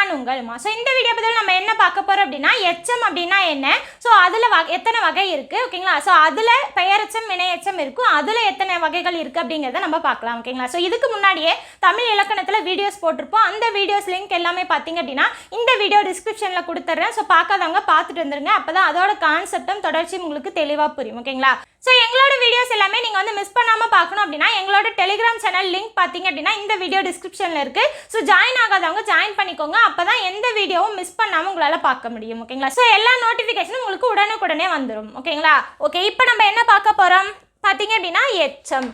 நான் உங்கள்மா ஸோ இந்த வீடியோ பதில் நம்ம என்ன பார்க்க போகிறோம் அப்படின்னா எச்சம் அப்படின்னா என்ன? ஸோ அதில் வ எத்தனை வகை இருக்குது ஓகேங்களா ஸோ அதில் பெயரெச்சம் வினையெச்சம் இருக்கும். அதில் எத்தனை வகைகள் இருக்குது அப்படிங்கிறத நம்ம பார்க்கலாம். ஓகேங்களா ஸோ இதுக்கு முன்னாடியே தமிழ் இலக்கணத்தில் வீடியோஸ் போட்டிருப்போம். அந்த வீடியோஸ் லிங்க் எல்லாமே பார்த்தீங்க அப்படின்னா இந்த வீடியோ டிஸ்கிரிப்ஷனில் கொடுத்துட்றேன் ஸோ பார்க்காதவங்க பார்த்துட்டு வந்துருங்க. அப்போ தான் அதோட கான்செப்டும் தொடர்ச்சியும் உங்களுக்கு தெளிவாக புரியும். ஓகேங்களா ஸோ எங்களோட வீடியோஸ் எல்லாமே நீங்கள் வந்து மிஸ் பண்ணாமல் பார்க்கணும் அப்படின்னா எங்களோட டெலிகிராம் சேனல் லிங்க் பார்த்தீங்க அப்படின்னா இந்த வீடியோ டிஸ்கிரிப்ஷனில் இருக்குது ஸோ ஜாயின் ஆகாதவங்க ஜாயின் பண்ணிக்கோங்க. அப்போ தான் எந்த வீடியோவும் மிஸ் பண்ணாமல் உங்களால் பார்க்க முடியும். ஓகேங்களா ஸோ எல்லா நோட்டிஃபிகேஷனும் உங்களுக்கு உடனுக்குடனே வந்துடும் ஓகேங்களா ஓகே இப்போ நம்ம என்ன பார்க்க போகிறோம் பார்த்தீங்க அப்படின்னா எச்சம்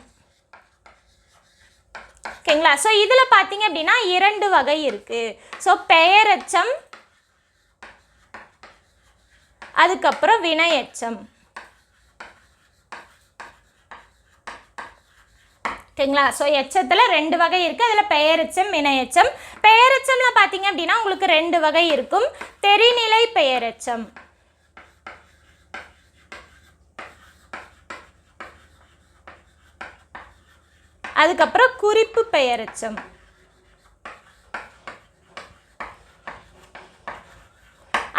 ஓகேங்களா? ஸோ இதில் பார்த்தீங்க அப்படின்னா இரண்டு வகை இருக்குது ஸோ பெயரச்சம் அதுக்கப்புறம் வினையச்சம். ஓகேங்களா? ஸோ எச்சத்தில் ரெண்டு வகை இருக்குது அதில் பெயரெச்சம் வினையச்சம். பெயரெச்சம்ல பார்த்தீங்க அப்படின்னா உங்களுக்கு ரெண்டு வகை இருக்கும். தெரிநிலை பெயரெச்சம். அதுக்கப்புறம் குறிப்பு பெயரெச்சம்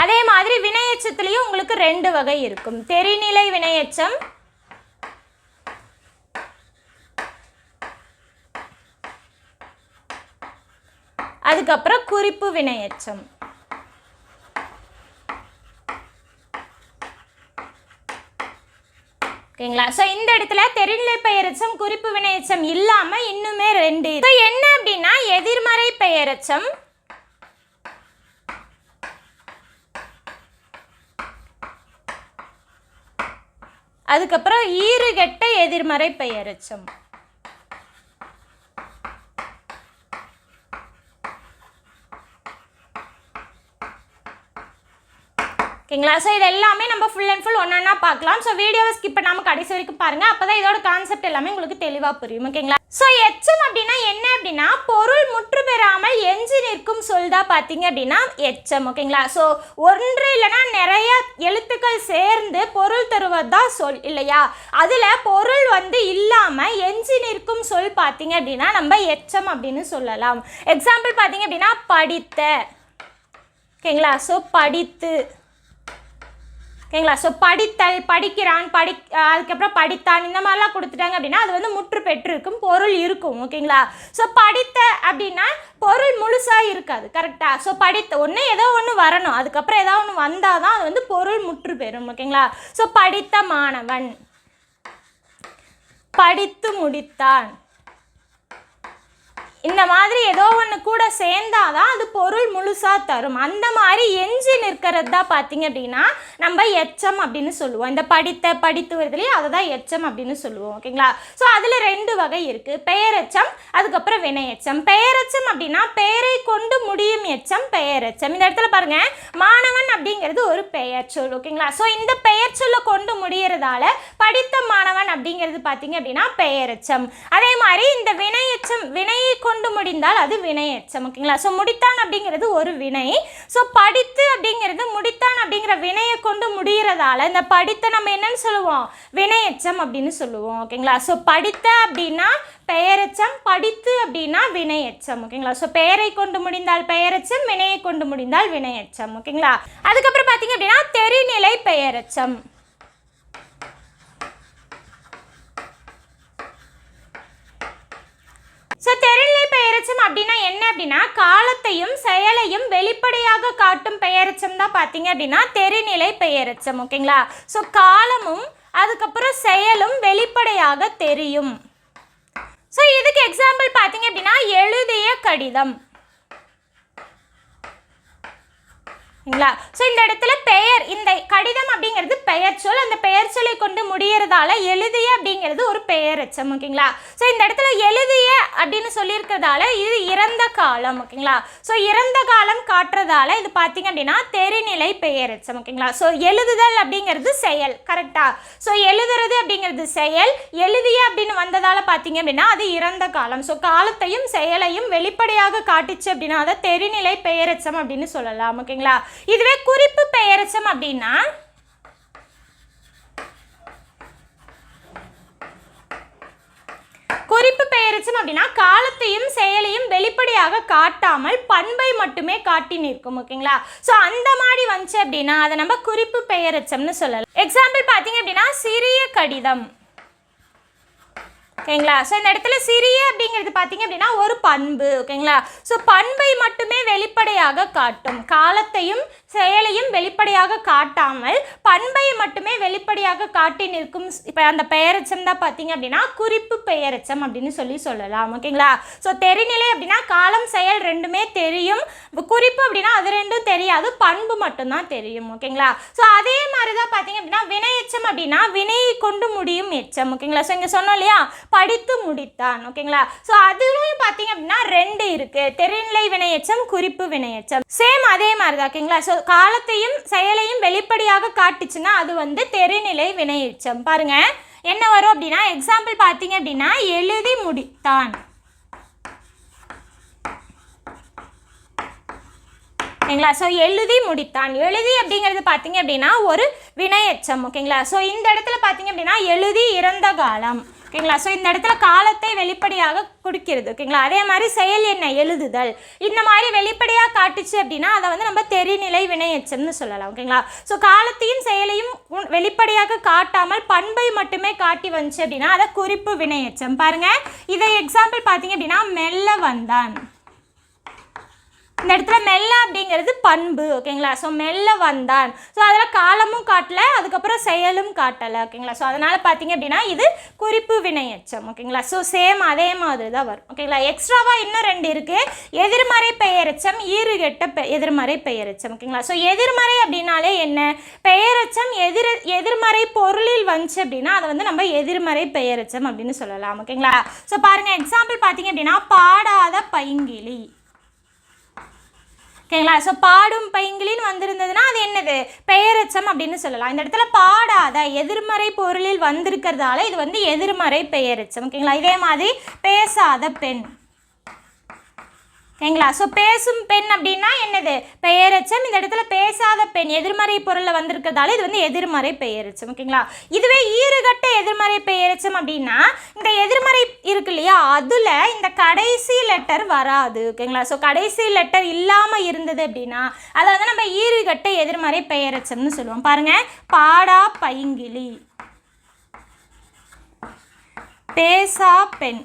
அதே மாதிரி வினையச்சத்துலேயும் உங்களுக்கு ரெண்டு வகை இருக்கும். தெரிநிலை வினையச்சம் அதுக்கப்புறம் குறிப்பு வினையச்சம் ஓகேங்களா? ஸோ இந்த இடத்துல தெரிநிலை பெயரச்சம் குறிப்பு வினையச்சம் இல்லாமல் இன்னுமே ரெண்டு ஸோ என்ன அப்படின்னா எதிர்மறை பெயரச்சம். அதுக்கப்புறம் ஈறுகெட்ட எதிர்மறை பெயரெச்சம். ஓகேங்களா? ஸோ இது எல்லாமே நம்ம ஃபுல் அண்ட் ஃபுல் ஒன்றா பார்க்கலாம். ஸோ வீடியோவை ஸ்கிப் பண்ணாமல் கடைசி வரைக்கும் பாருங்கள் அப்போ தான் இதோட கான்செப்ட் எல்லாமே உங்களுக்கு தெளிவாக புரியும். ஓகேங்களா? ஸோ எச்சம் அப்படின்னா என்ன அப்படின்னா பொருள் முற்று பெறாமல் எஞ்சி நிற்கும் சொல் தான் பார்த்தீங்க அப்படின்னா எச்சம் ஓகேங்களா? ஸோ ஒன்று இல்லைன்னா நிறைய எழுத்துக்கள் சேர்ந்து பொருள் தருவது தான் சொல் இல்லையா? அதில் பொருள் வந்து இல்லாமல் எஞ்சி நிற்கும் சொல் பார்த்தீங்க அப்படின்னா நம்ம எச்சம் அப்படின்னு சொல்லலாம். எக்ஸாம்பிள் பார்த்தீங்க அப்படின்னா படித்த ஓகேங்களா? ஸோ படித்து. ஓகேங்களா? ஸோ படித்தல் படிக்கிறான் படி அதுக்கப்புறம் படித்தான் இந்த மாதிரிலாம் கொடுத்துட்டாங்க அப்படின்னா அது வந்து முற்று பெற்றிருக்கும் பொருள் இருக்கும் ஓகேங்களா? ஸோ படித்த அப்படின்னா பொருள் முழுசாக இருக்காது கரெக்டாக ஸோ படித்த ஒன்று ஏதோ ஒன்று வரணும் அதுக்கப்புறம் ஏதோ ஒன்று வந்தால் தான் அது வந்து பொருள் முற்று பெறும் ஓகேங்களா? ஸோ படித்த மாணவன் படித்து முடித்தான். இந்த மாதிரி ஏதோ ஒன்று கூட சேர்ந்தாதான் அது பொருள் முழுசாக தரும். அந்த மாதிரி எஞ்சி நிற்கிறது தான் பார்த்தீங்க அப்படின்னா நம்ம எச்சம் அப்படின்னு சொல்லுவோம். இந்த படித்த படித்து வருதுலேயே அதை தான் எச்சம் அப்படின்னு சொல்லுவோம் ஓகேங்களா? ஸோ அதில் ரெண்டு வகை இருக்குது பெயரெச்சம் அதுக்கப்புறம் வினையச்சம். பெயரெச்சம் அப்படின்னா பெயரை கொண்டு முடியும் எச்சம் பெயரெச்சம். இந்த இடத்துல பாருங்கள் மாணவன் அப்படிங்கிறது ஒரு பெயர் சொல் ஓகேங்களா? ஸோ இந்த பெயர் சொல்ல கொண்டு முடியறதால படித்த மாணவன் அப்படிங்கிறது பார்த்தீங்க அப்படின்னா பெயரெச்சம். அதே மாதிரி இந்த வினையெச்சம் வினையை கொண்டு முடிந்தால் அது வினையெச்சம் ஓகேங்களா? ஸோ முடித்தான் அப்படிங்கிறது ஒரு வினை. ஸோ படித்து அப்படிங்கிறது முடித்தான் அப்படிங்கிற வினையை கொண்டு முடிகிறதால இந்த படித்த நம்ம என்னன்னு சொல்லுவோம்? வினையெச்சம் அப்படின்னு சொல்லுவோம் ஓகேங்களா? ஸோ படித்த அப்படின்னா பெயரெச்சம் படித்து அப்படின்னா வினையெச்சம் ஓகேங்களா? ஸோ பெயரை கொண்டு முடிந்தால் பெயரெச்சம் வினையை கொண்டு முடிந்தால் வினையெச்சம் ஓகேங்களா? அதுக்கப்புறம் பார்த்தீங்க அப்படின்னா தெரிநிலை பெயரெச்சம் ஸோ தெரிநிலை பெயரெச்சம் அப்படின்னா என்ன அப்படின்னா காலத்தையும் செயலையும் வெளிப்படையாக காட்டும் பெயரச்சம் தான் பார்த்தீங்க அப்படின்னா தெரிநிலை பெயரச்சம் ஓகேங்களா? ஸோ காலமும் அதுக்கப்புறம் செயலும் வெளிப்படையாக தெரியும். ஸோ இதுக்கு எக்ஸாம்பிள் பார்த்தீங்க அப்படின்னா எழுதிய கடிதம். சரிங்களா? ஸோ இந்த இடத்துல பெயர் இந்த கடிதம் அப்படிங்கிறது பெயர் சொல். அந்த பெயர் சொல்லை கொண்டு முடியறதால எழுதிய அப்படிங்கிறது ஒரு பெயரெச்சம் ஓகேங்களா? ஸோ இந்த இடத்துல எழுதிய அப்படின்னு சொல்லியிருக்கிறதால இது இறந்த காலம் ஓகேங்களா? ஸோ இறந்த காலம் காட்டுறதால இது பார்த்தீங்க அப்படின்னா தெரிநிலை பெயரெச்சம் ஓகேங்களா? ஸோ எழுதுதல் அப்படிங்கிறது செயல் கரெக்டா ஸோ எழுதுறது அப்படிங்கிறது செயல். எழுதிய அப்படின்னு வந்ததால் பார்த்தீங்க அப்படின்னா அது இறந்த காலம். ஸோ காலத்தையும் செயலையும் வெளிப்படையாக காட்டுச்சு அப்படின்னா அதை தெரிநிலை பெயரெச்சம் அப்படின்னு சொல்லலாம் ஓகேங்களா? இதுவே குறிப்பு பெயரச்சம் அப்படின்னா குறிப்பு பெயரச்சம் அப்படின்னா காலத்தையும் செயலையும் வெளிப்படையாக காட்டாமல் பண்பை மட்டுமே காட்டி நிற்கும் ஓகேங்களா? ஸோ அந்த மாதிரி வந்துச்சு அப்படின்னா அதை நம்ம குறிப்பு பெயரச்சம்னு சொல்லலாம். எக்ஸாம்பிள் பார்த்தீங்க அப்படின்னா சிறிய கடிதம். ஓகேங்களா? ஸோ இந்த இடத்துல சிறிய அப்படிங்கிறது பார்த்தீங்க அப்படின்னா ஒரு பண்பு ஓகேங்களா? ஸோ பண்பை மட்டுமே வெளிப்படையாக காட்டும். காலத்தையும் செயலையும் வெளிப்படையாக காட்டாமல் பண்பை மட்டுமே வெளிப்படையாக காட்டி நிற்கும் இப்போ அந்த பெயரச்சம் தான் பார்த்தீங்க அப்படின்னா குறிப்பு பெயரச்சம் அப்படின்னு சொல்லி சொல்லலாம் ஓகேங்களா? ஸோ தெரிநிலை அப்படின்னா காலம் செயல் ரெண்டுமே தெரியும். குறிப்பு அப்படின்னா அது ரெண்டும் தெரியாது பண்பு மட்டும்தான் தெரியும் ஓகேங்களா? ஸோ அதே மாதிரி தான் பார்த்தீங்க அப்படின்னா வினையச்சம் அப்படின்னா வினையை கொண்டு முடியும் எச்சம் ஓகேங்களா? ஸோ இங்கே சொன்னோம் இல்லையா? படித்து முடித்தான் ஓகேங்களா? ஸோ அதுலேயும் பார்த்தீங்க அப்படின்னா ரெண்டு இருக்கு. தெரிநிலை வினையச்சம் குறிப்பு வினையச்சம். சேம் அதே மாதிரி தான் ஓகேங்களா? ஸோ காலத்தையும் செயலையும் வெளிப்படையாக காட்டுச்சுன்னா அது வந்து தெருநிலை வினையெச்சம். பாருங்க என்ன வரும் அப்படின்னா எக்ஸாம்பிள் பார்த்தீங்க அப்படின்னா எழுதி முடித்தான். ஓகேங்களா? ஸோ எழுதி முடித்தான். எழுதி அப்படிங்கிறது பார்த்தீங்க அப்படின்னா ஒரு வினையச்சம் ஓகேங்களா? ஸோ இந்த இடத்துல பார்த்தீங்க அப்படின்னா எழுதி இறந்த காலம் ஓகேங்களா? ஸோ இந்த இடத்துல காலத்தை வெளிப்படையாக குடிக்கிறது ஓகேங்களா? அதே மாதிரி செயல் என்ன? எழுதுதல். இந்த மாதிரி வெளிப்படையாக காட்டுச்சு அப்படின்னா அதை வந்து நம்ம தெரிநிலை வினையச்சம்னு சொல்லலாம் ஓகேங்களா? ஸோ காலத்தையும் செயலையும் வெளிப்படையாக காட்டாமல் பண்பை மட்டுமே காட்டி வந்துச்சு அப்படின்னா அதை குறிப்பு வினையச்சம். பாருங்கள் இதை எக்ஸாம்பிள் பார்த்தீங்க அப்படின்னா மெல்ல வந்தான். இந்த இடத்துல மெல்ல அப்படிங்கிறது பண்பு ஓகேங்களா? ஸோ மெல்ல வந்தான். ஸோ அதில் காலமும் காட்டல அதுக்கப்புறம் செயலும் காட்டலை ஓகேங்களா? ஸோ அதனால் பார்த்தீங்க அப்படின்னா இது குறிப்பு வினையச்சம் ஓகேங்களா? ஸோ சேம் அதே மாதிரி தான் வரும் ஓகேங்களா? எக்ஸ்ட்ராவாக இன்னும் ரெண்டு இருக்குது எதிர்மறை பெயரச்சம் ஈறுகெட்ட பெ எதிர்மறை பெயரச்சம் ஓகேங்களா? ஸோ எதிர்மறை அப்படின்னாலே என்ன? பெயரச்சம் எதிர் எதிர்மறை பொருளில் வந்துச்சு அப்படின்னா அதை வந்து நம்ம எதிர்மறை பெயரச்சம் அப்படின்னு சொல்லலாம் ஓகேங்களா? ஸோ பாருங்கள் எக்ஸாம்பிள் பார்த்தீங்க அப்படின்னா பாடாத பைங்கிலி. ஓகேங்களா? ஸோ பாடும் பைங்கிலின் வந்திருந்ததுன்னா அது என்னது? பெயரெச்சம் அப்படின்னு சொல்லலாம். இந்த இடத்துல பாடாத எதிர்மறை பொருளில் வந்திருக்கிறதால இது வந்து எதிர்மறை பெயரெச்சம். ஓகேங்களா? இதே மாதிரி பேசாத பெண். ஓகேங்களா ஸோ பேசும் பெண் அப்படின்னா என்னது? பெயரச்சம். இந்த இடத்துல பேசாத பெண் எதிர்மறை பொருளில் வந்திருக்கிறதால இது வந்து எதிர்மறை பெயரச்சம் ஓகேங்களா? இதுவே ஈறுகட்ட எதிர்மறை பெயரச்சம் அப்படின்னா இந்த எதிர்மறை இருக்கு இல்லையா? அதில் இந்த கடைசி லெட்டர் வராது ஓகேங்களா? ஸோ கடைசி லெட்டர் இல்லாமல் இருந்தது அப்படின்னா அதை வந்து நம்ம ஈறுகட்ட எதிர்மறை பெயரச்சம்னு சொல்லுவோம். பாருங்க. பாடா பைங்கிளி பேசா பெண்.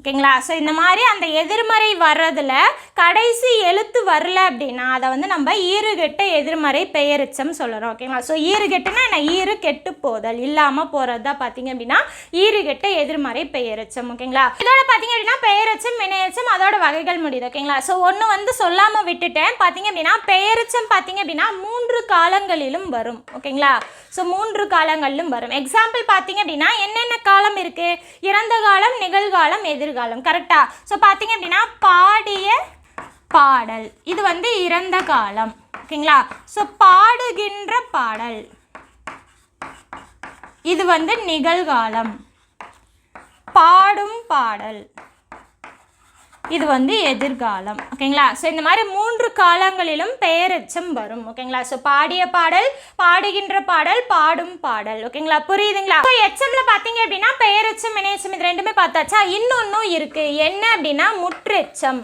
ஓகேங்களா? ஸோ இந்த மாதிரி அந்த எதிர்மறை வர்றதில் கடைசி எழுத்து வரல அப்படின்னா அதை வந்து நம்ம ஈறுகெட்ட எதிர்மறை பெயரிச்சம் சொல்கிறோம் ஓகேங்களா ஸோ ஈறுகெட்டுனா என்ன? ஈறு கெட்டு போதல் இல்லாமல் போகிறது தான் பார்த்தீங்க அப்படின்னா ஈறுகெட்ட எதிர்மறை பெயரிச்சம் ஓகேங்களா இதோட பார்த்தீங்க அப்படின்னா பெயரிச்சம் வினையச்சம் அதோட வகைகள் முடியுது ஓகேங்களா ஸோ ஒன்று வந்து சொல்லாமல் விட்டுட்டேன் பார்த்தீங்க அப்படின்னா பெயரிச்சம் பார்த்தீங்க அப்படின்னா மூன்று காலங்களிலும் வரும் ஓகேங்களா ஸோ மூன்று காலங்களிலும் வரும். எக்ஸாம்பிள் பார்த்தீங்க அப்படின்னா என்னென்ன காலம் இருக்குது இறந்த காலம் நிகழ்காலம் எதிர்காலம் கரெக்டாக ஸோ பார்த்தீங்க அப்படின்னா பாடிய பாடல். இது வந்து இறந்த காலம். ஓகேங்களா? ஸோ பாடுகின்ற பாடல். இது வந்து நிகழ்காலம். பாடும் பாடல். இது வந்து எதிர்காலம். ஓகேங்களா? ஸோ இந்த மாதிரி மூன்று காலங்களிலும் பெயரெச்சம் வரும். ஓகேங்களா? ஸோ பாடிய பாடல் பாடுகின்ற பாடல் பாடும் பாடல். ஓகேங்களா? புரியுதுங்களா? ஸோ எச்சம்ல பார்த்தீங்க அப்படின்னா பெயரெச்சம் வினையெச்சம் இது ரெண்டுமே பார்த்தாச்சா? இன்னொன்றும் இருக்குது என்ன அப்படின்னா முற்றெச்சம்.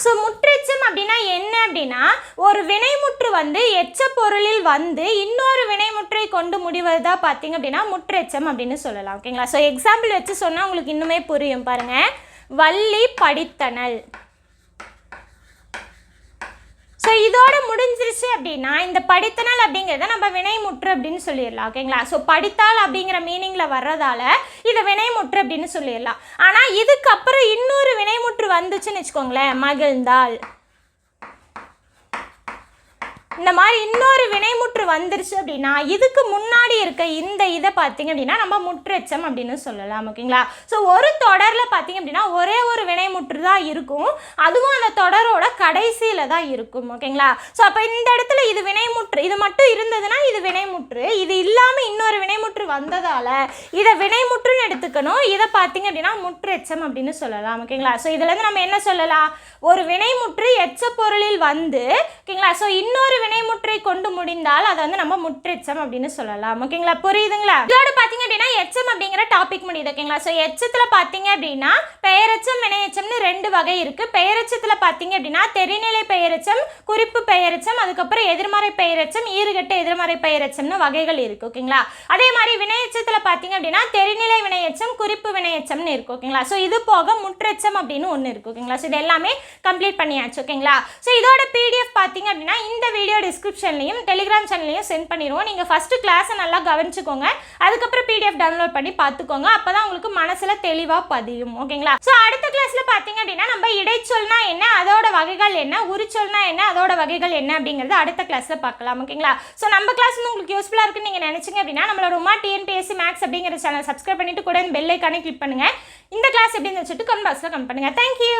ஸோ முற்றெச்சம் அப்படின்னா என்ன அப்படின்னா ஒரு வினைமுற்று வந்து எச்ச பொருளில் வந்து இன்னொரு வினைமுற்றை கொண்டு முடிவது தான் பார்த்தீங்க அப்படின்னா முற்றெச்சம் அப்படின்னு சொல்லலாம் ஓகேங்களா ஸோ எக்ஸாம்பிள் வச்சு சொன்னால் உங்களுக்கு இன்னுமே புரியும் பாருங்கள் வள்ளி படித்தனல் ஸோ இதோட முடிஞ்சிருச்சு அப்படின்னா இந்த படித்தனால் அப்படிங்கிறத நம்ம வினைமுற்று அப்படின்னு சொல்லிடலாம் ஓகேங்களா? ஸோ படித்தால் அப்படிங்கிற மீனிங்கில் வர்றதால இதை வினைமுற்று அப்படின்னு சொல்லிடலாம். ஆனால் இதுக்கப்புறம் இன்னொரு வினைமுற்று வந்துச்சுன்னு வச்சுக்கோங்களேன் மகிழ்ந்தால் இந்த மாதிரி இன்னொரு வினைமுற்று வந்துருச்சு அப்படின்னா இதுக்கு முன்னாடி இருக்க இந்த இதை பார்த்தீங்க அப்படின்னா நம்ம முற்றெச்சம் அப்படின்னு சொல்லலாம் ஓகேங்களா? ஸோ ஒரு தொடரில் பார்த்தீங்க அப்படின்னா ஒரே ஒரு வினைமுற்று தான் இருக்கும். அதுவும் அந்த தொடரோட கடைசியில் தான் இருக்கும் ஓகேங்களா? ஸோ அப்போ இந்த இடத்துல இது வினைமுற்று இது மட்டும் இருந்ததுன்னா இது வினைமுற்று. இது இல்லாமல் இன்னொரு வினைமுற்று வந்ததால் இதை வினைமுற்றுன்னு எடுத்துக்கணும். இதை பார்த்தீங்க அப்படின்னா முற்றெச்சம் அப்படின்னு சொல்லலாம் ஓகேங்களா? ஸோ இதுலேருந்து நம்ம என்ன சொல்லலாம்? ஒரு வினைமுற்று எச்ச பொருளில் வந்து ஓகேங்களா? ஸோ இன்னொரு முற்றை கொண்டு முடிந்தால் அதை வந்து நம்ம முற்றெச்சம் அப்படின்னு சொல்லலாம். ஓகேங்களா புரியுதுங்களா? இதோட பார்த்தீங்க அப்படின்னா எச்சம் அப்படிங்கிற டாபிக் முடியுது ஓகேங்களா ஸோ எச்சத்தில் பார்த்தீங்க அப்படின்னா பெயரச்சம் வினையச்சம்னு ரெண்டு வகை இருக்கு. பெயரச்சத்தில் பார்த்தீங்க அப்படின்னா தெரிநிலை பெயரச்சம் குறிப்பு பெயரச்சம் அதுக்கப்புறம் எதிர்மறை பெயரச்சம் ஈறுகட்ட எதிர்மறை பெயரச்சம்னு வகைகள் இருக்கு ஓகேங்களா அதே மாதிரி வினையச்சத்தில் பார்த்தீங்க அப்படின்னா தெரிநிலை வினையச்சம் குறிப்பு வினையச்சம்னு இருக்கு ஓகேங்களா ஸோ இது போக முற்றச்சம் அப்படின்னு ஒன்று இருக்கு ஓகேங்களா ஸோ இது எல்லாமே கம்ப்ளீட் பண்ணியாச்சு ஓகேங்களா ஸோ இதோட பிடிஎஃப் பார்த்தீங்க அப்படின்னா இந்த வீடியோ டிஸ்கிரிப்ஷன்லையும் டெலிகிராம் சேனல்லையும் சென்ட் பண்ணிடுவோம். நீங்கள் ஃபஸ்ட்டு கிளாஸை நல்லா கவனிச்சுக்கோங்க. அதுக்கப்புறம் பிடிஎஃப் டவுன்லோட் பண்ணி பார்த்துக்கோங்க. அப்போ தான் உங்களுக்கு மனசில் தெளிவாக பதியும். ஓகேங்களா? ஸோ அடுத்த கிளாஸில் பார்த்தீங்க அப்படின்னா நம்ம இடைச்சொல்னா என்ன? அதோட வகைகள் என்ன? உரிச்சொல்னா என்ன? அதோட வகைகள் என்ன? அப்படிங்கிறது அடுத்த கிளாஸில் பார்க்கலாம். ஓகேங்களா? ஸோ நம்ம கிளாஸ் வந்து உங்களுக்கு யூஸ்ஃபுல்லாக இருக்குன்னு நீங்கள் நினச்சிங்க அப்படின்னா நம்மளோட உமா டிஎன்பிஎஸ்சி மேக்ஸ் அப்படிங்கிற சேனல் சப்ஸ்கிரைப் பண்ணிட்டு கூட பெல் ஐக்கானே கிளிக் பண்ணுங்கள் இந்த கிளாஸ் எப்படின்னு வச்சுட்டு கமெண்ட் பாக்ஸில் கமெண்ட் பண்ணுங்கள் தேங்க்யூ